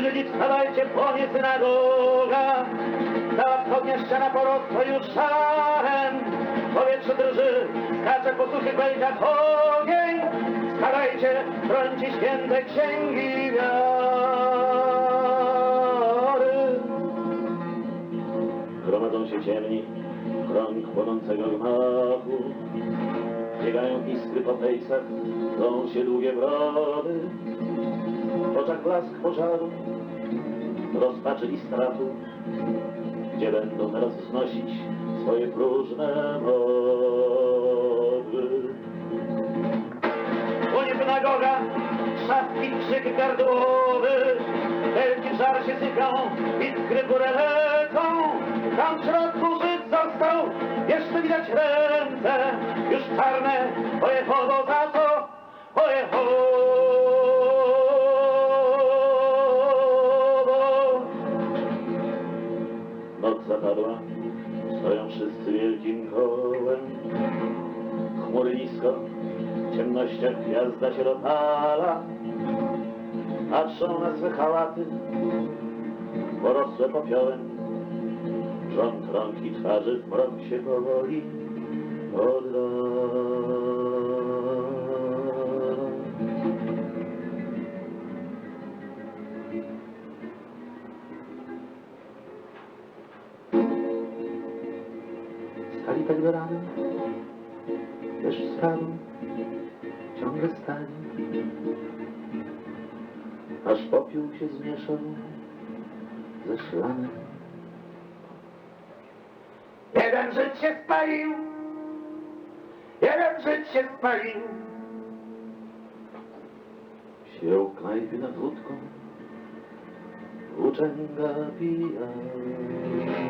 Ludzi wstawajcie, płonie synagoga. Cała wschodnia ściana porosła już szarem. Powietrze drży, skacze po suchych belkach ogień. Starajcie, brońcie święte księgi wiary. Gromadzą się ciemni, krąg płonącego gmachu. Biegają iskry po fejsach, tlą się długie brody. Oczach blask pożaru, rozpaczy i strachu, gdzie będą teraz znosić swoje próżne modły. Płonie synagoga, trzask i krzyk gardłowy, wielki żar się sypią, iskry górę lecą, tam w środku Żyd został, jeszcze widać ręce, już czarne, wojewodo za to, wojewodo. Noc zapadła, stoją wszyscy wielkim kołem. Chmury nisko, w ciemnościach gwiazda się dopala. Patrzą na swe hałaty, porosłe popiołem. Rząd rąk i twarzy w mrok się powoli oddala. Stali tak do rana, też wstaną, ciągle stali, aż popiół się zmieszał ze szlanem. Jeden Żyd się spalił, jeden Żyd się spalił. Sieł w knajpie nad wódką, włóczęga pijał.